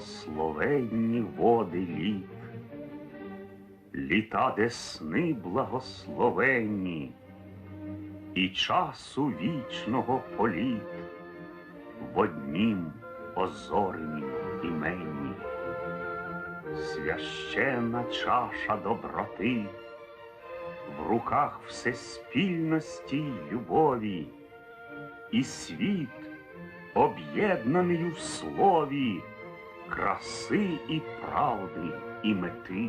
благословенні води літ, літа десни благословенні, і часу вічного політ в однім озоренім імені. Священна чаша доброти в руках всеспільності й любові, і світ, об'єднаний у слові краси і правди і мети,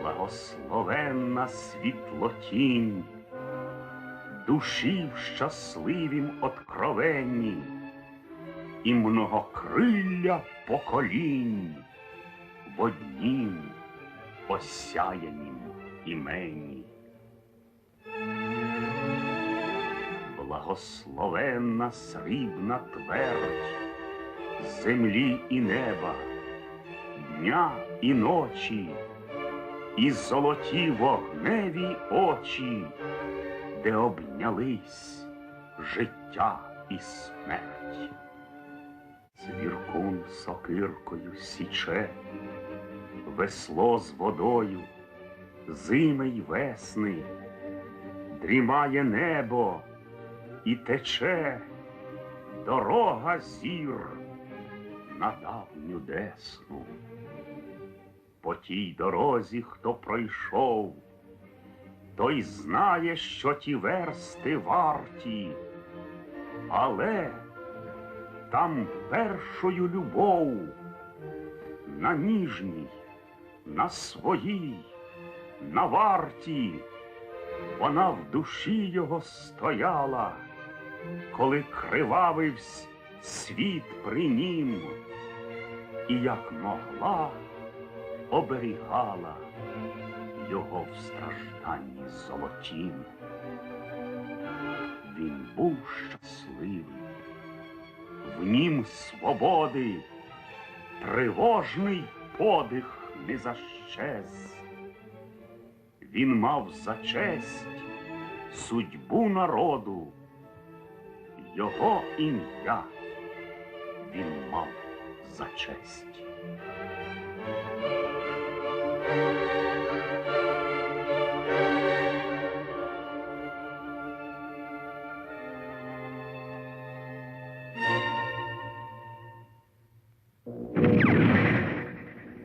благословенна світлотінь, душі в щасливім откровенні і многокрилля поколінь в однім осяянім імені. Благословенна срібна твердь землі і неба, дня і ночі, і золоті вогневі очі, де обнялись життя і смерть. Цвіркун сокиркою січе, весло з водою, зими й весни, дрімає небо і тече дорога зір на давню десну. По тій дорозі, хто пройшов, той знає, що ті версти варті, але там першою любов на ніжній, на своїй, на варті, вона в душі його стояла, коли кривавивсь світ при нім, і як могла оберігала його в стражданні золотім. Він був щасливий в нім свободи, тривожний подих не защез. Він мав за честь судьбу народу, його ім'я він мав за честь.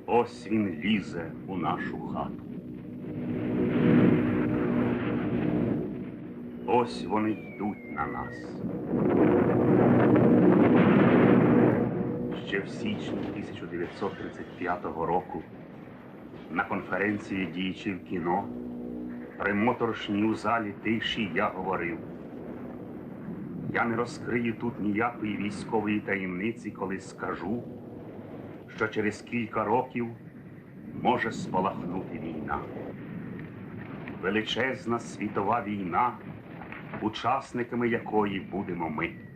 Ось він лізе у нашу хату. Ось вони йдуть на нас. В січні 1935 року на конференції діячів кіно при моторошній у залі тиші я говорив. Я не розкрию тут ніякої військової таємниці, коли скажу, що через кілька років може спалахнути війна. Величезна світова війна, учасниками якої будемо ми.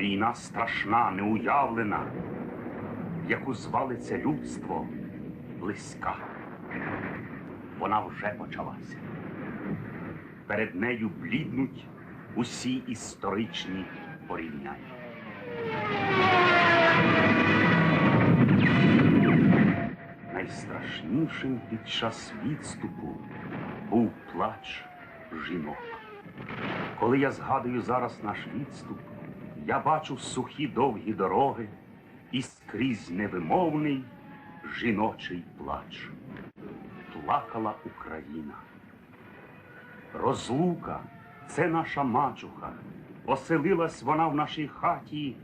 Війна страшна, неуявлена, яку звалиться людство близька. Вона вже почалася. Перед нею бліднуть усі історичні порівняння. Найстрашнішим під час відступу був плач жінок. Коли я згадую зараз наш відступ, я бачу сухі довгі дороги і скрізь невимовний жіночий плач. Плакала Україна. Розлука це наша мачуха. Оселилась вона в нашій хаті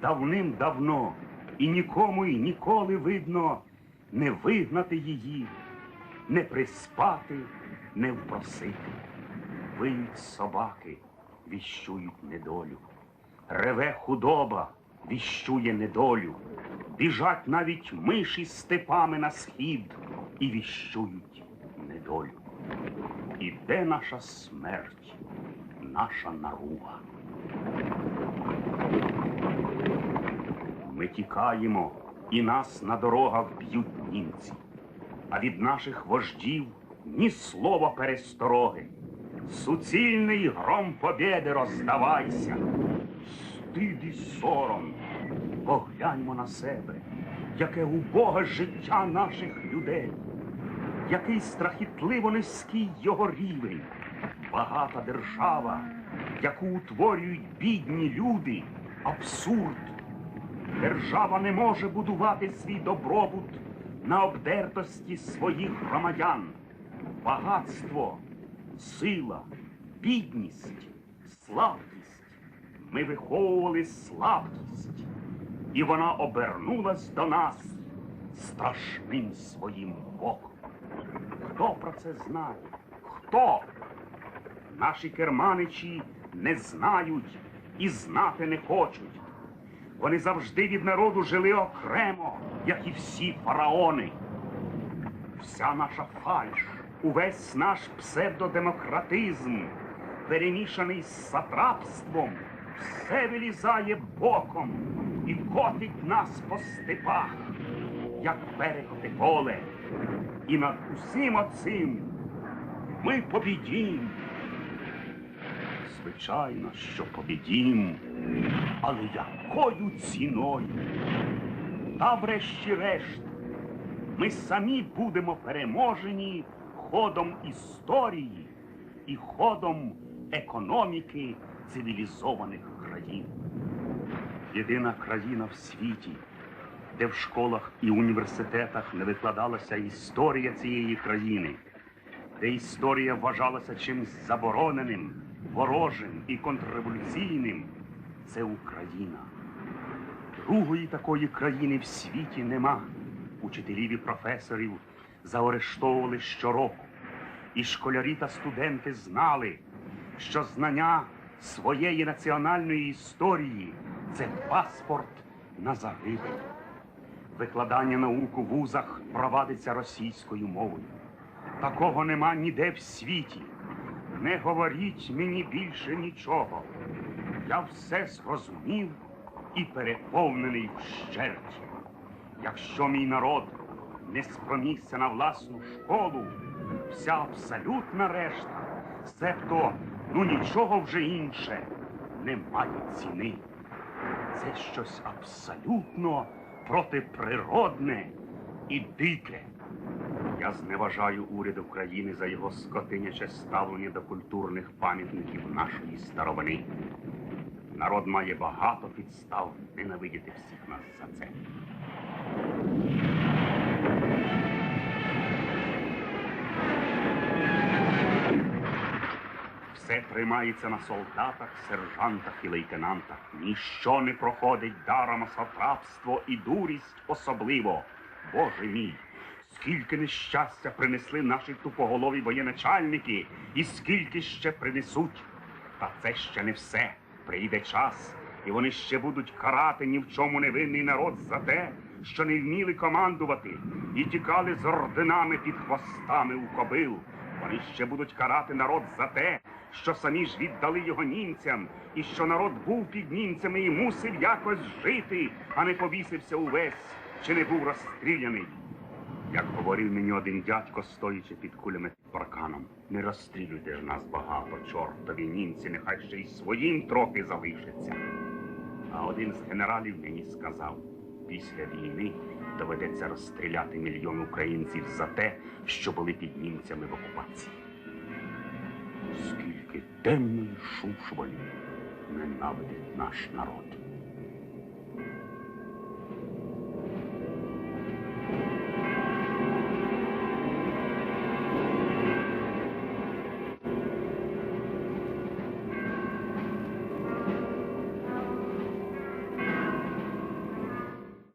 давним-давно, і нікому і ніколи видно не вигнати її, не приспати, не впросити. Виють собаки, віщують недолю. Реве худоба, віщує недолю. Біжать навіть миші степами на схід і віщують недолю. Іде наша смерть, наша наруга. Ми тікаємо, і нас на дорогах б'ють німці. А від наших вождів ні слова перестороги. Суцільний гром побєди роздавайся. Стид і сором, Погляньмо на себе, яке убоге життя наших людей, який страхітливо низький його рівень, багата держава, яку утворюють бідні люди, абсурд. Держава не може будувати свій добробут на обдертості своїх громадян. Багатство, сила, бідність, слабкість. Ми виховували слабкість, і вона обернулась до нас страшним своїм боком. Хто про це знає? Хто? Наші керманичі не знають і знати не хочуть. Вони завжди від народу жили окремо, як і всі фараони. Вся наша фальш, увесь наш псевдодемократизм, перемішаний з сатрапством, все вилізає боком і котить нас по степах, як берегте поле. І над усім оцим ми побідім. Звичайно, що побідім, але якою ціною? Та врешті-решт, ми самі будемо переможені ходом історії і ходом економіки цивілізованих країн. Єдина країна в світі, де в школах і університетах не викладалася історія цієї країни, де історія вважалася чимсь забороненим, ворожим і контрреволюційним, це Україна. Другої такої країни в світі нема. Учителів і професорів заарештовували щороку. І школярі та студенти знали, що знання своєї національної історії це паспорт на загибель. Викладання наук у вузах провадиться російською мовою. Такого нема ніде в світі. Не говоріть мені більше нічого. Я все зрозумів і переповнений вщерть. Якщо мій народ не спромігся на власну школу, вся абсолютна решта, себто ну нічого вже інше, не має ціни. Це щось абсолютно протиприродне і дике. Я зневажаю уряд України за його скотиняче ставлення до культурних пам'ятників нашої старовини. Народ має багато підстав ненавидіти всіх нас за це. Тримається на солдатах, сержантах і лейтенантах. Ніщо не проходить даром, а сатрапство і дурість особливо. Боже мій, скільки нещастя принесли наші тупоголові воєначальники, і скільки ще принесуть. Та це ще не все. Прийде час, і вони ще будуть карати ні в чому невинний народ за те, що не вміли командувати і тікали з орденами під хвостами у кобил. Вони ще будуть карати народ за те, що самі ж віддали його німцям, і що народ був під німцями і мусив якось жити, а не повісився увесь, чи не був розстріляний. Як говорив мені один дядько, стоячи під кулями під парканом, не розстрілюйте ж нас багато, чортові німці, нехай ще й своїм трохи залишиться. А один з генералів мені сказав, після війни доведеться розстріляти мільйон українців за те, що були під німцями в окупації. Скільки темної шушволі ненавидить наш народ.